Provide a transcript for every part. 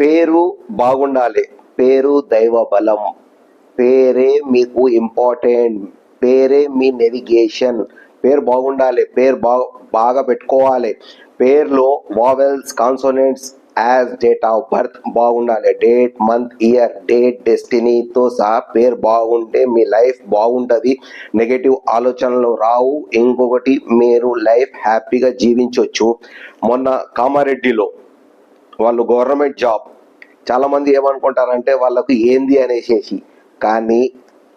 పేరు బాగుండాలి. పేరు దైవ బలం పేరే మీకు ఇంపార్టెంట్ పేరే మీ నెవిగేషన్ పేరు బాగుండాలి. పేరు బా బాగా పెట్టుకోవాలి. పేరులో vowels consonants as date of birth బాగుండాలి. డేట్ మంత్ ఇయర్ డేట్ డెస్టినీతో సహా పేరు బాగుంటే మీ లైఫ్ బాగుంటుంది. నెగటివ్ ఆలోచనలు రావు. ఇంకొకటి మీరు లైఫ్ హ్యాపీగా జీవించవచ్చు మొన్న కామారెడ్డిలో వాళ్ళు గవర్నమెంట్ జాబ్. చాలామంది ఏమనుకుంటారంటే వాళ్ళకు ఏంది అనేసేసి. కానీ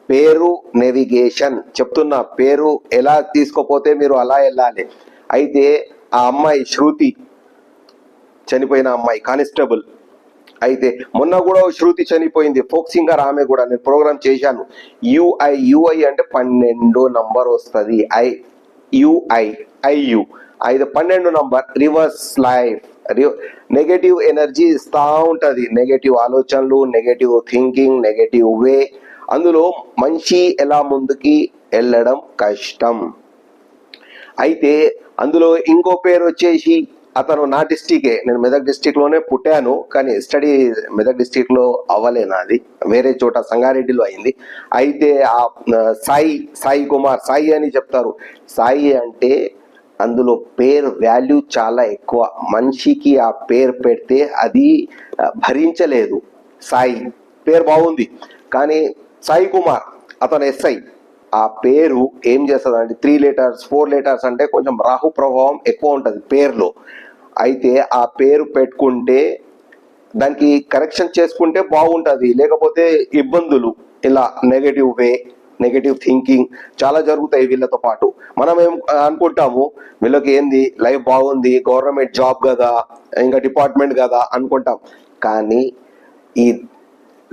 పేరు నెవిగేషన్ చెప్తున్నా. పేరు ఎలా తీసుకోపోతే మీరు అలా వెళ్ళాలి. అయితే ఆ అమ్మాయి శృతి చనిపోయిన అమ్మాయి కానిస్టేబుల్. అయితే మొన్న కూడా శృతి చనిపోయింది. ఫోక్ సింగర్ ఆమె కూడా నేను ప్రోగ్రామ్ చేశాను. యుఐ యుఐ అంటే పన్నెండు నంబర్ వస్తుంది. ఐ యుఐ ఐయు ఐదు పన్నెండు number reverse life. Negative energy ఇస్తూ ఉంటుంది. నెగటివ్ ఆలోచనలు నెగటివ్ థింకింగ్ నెగటివ్ వే అందులో మంచి ఎలా ముందుకి వెళ్ళడం కష్టం. అయితే అందులో ఇంకో పేరు వచ్చేసి అతను నా డిస్టికే నేను మెదక్ డిస్టిక్లోనే పుట్టాను కానీ స్టడీ మెదక్ డిస్టిక్లో అవ్వలే నాది. వేరే చోట సంగారెడ్డిలో అయింది. అయితే ఆ, సాయి సాయి కుమార్ సాయి అని చెప్తారు. సాయి అంటే అందులో పేరు వాల్యూ చాలా ఎక్కువ. మనిషికి ఆ పేరు పెడితే అది భరించలేదు. సాయి పేరు బాగుంది. కానీ సాయి కుమార్ అతను ఎస్ఐ ఆ పేరు ఏం చేస్తుంది అంటే త్రీ లీటర్స్ ఫోర్ లీటర్స్ అంటే కొంచెం రాహు ప్రభావం ఎక్కువ ఉంటుంది పేరులో. అయితే ఆ పేరు పెట్టుకుంటే దానికి కరెక్షన్ చేసుకుంటే బాగుంటుంది. లేకపోతే ఇబ్బందులు ఇలా నెగటివ్ వే నెగటివ్ థింకింగ్ చాలా జరుగుతాయి వీళ్ళతో పాటు. మనం ఏం అనుకుంటాము వీళ్ళకి ఏంది లైఫ్ బాగుంది గవర్నమెంట్ జాబ్ కదా ఇంకా డిపార్ట్మెంట్ కదా అనుకుంటాం. కానీ ఈ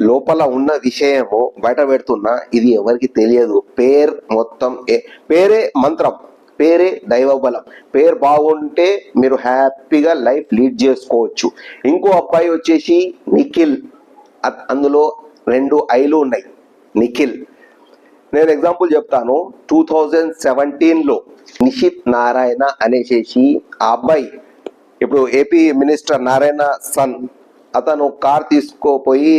లోపల ఉన్న విషయము బయట పెడుతున్నా ఇది ఎవరికి తెలియదు. పేరు మొత్తం ఏ- పేరే మంత్రం పేరే దైవ బలం పేరు బాగుంటే మీరు హ్యాపీగా లైఫ్ లీడ్ చేసుకోవచ్చు. ఇంకో అబ్బాయి వచ్చేసి నిఖిల్. అందులో రెండు ఐలు ఉన్నాయి. నిఖిల్. నేను ఎగ్జాంపుల్ చెప్తాను. టూ థౌజండ్ సెవెంటీన్లో నిషిత్ నారాయణ అనేసేసి ఆ అబ్బాయి ఇప్పుడు ఏపీ మినిస్టర్ నారాయణ సన్ అతను కార్ తీసుకోపోయి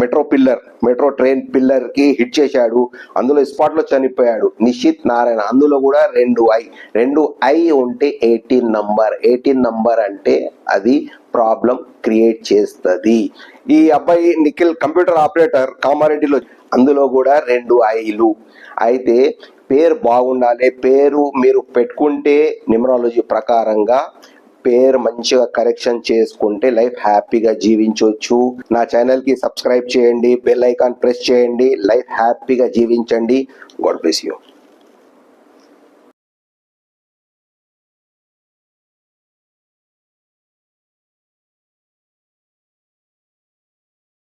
మెట్రో పిల్లర్ మెట్రో ట్రైన్ పిల్లర్కి హిట్ చేశాడు. అందులో స్పాట్లో చనిపోయాడు నిషిత్ నారాయణ. అందులో కూడా రెండు ఐ రెండు ఐ ఉంటే ఎయిటీన్ నంబర్ ఎయిటీన్ నంబర్ అంటే అది ప్రాబ్లం క్రియేట్ చేస్తుంది. ఈ అబ్బాయి నిఖిల్ కంప్యూటర్ ఆపరేటర్ కామారెడ్డిలో అందులో కూడా రెండు ఐలు. అయితే పేరు బాగుండాలి పేరు మీరు పెట్టుకుంటే న్యూమరాలజీ ప్రకారంగా పేరు మంచిగా కరెక్షన్ చేసుకుంటే లైఫ్ హ్యాపీగా జీవించవచ్చు నా ఛానల్కి సబ్స్క్రైబ్ చేయండి బెల్ ఐకాన్ ప్రెస్ చేయండి లైఫ్ హ్యాపీగా జీవించండి. God bless you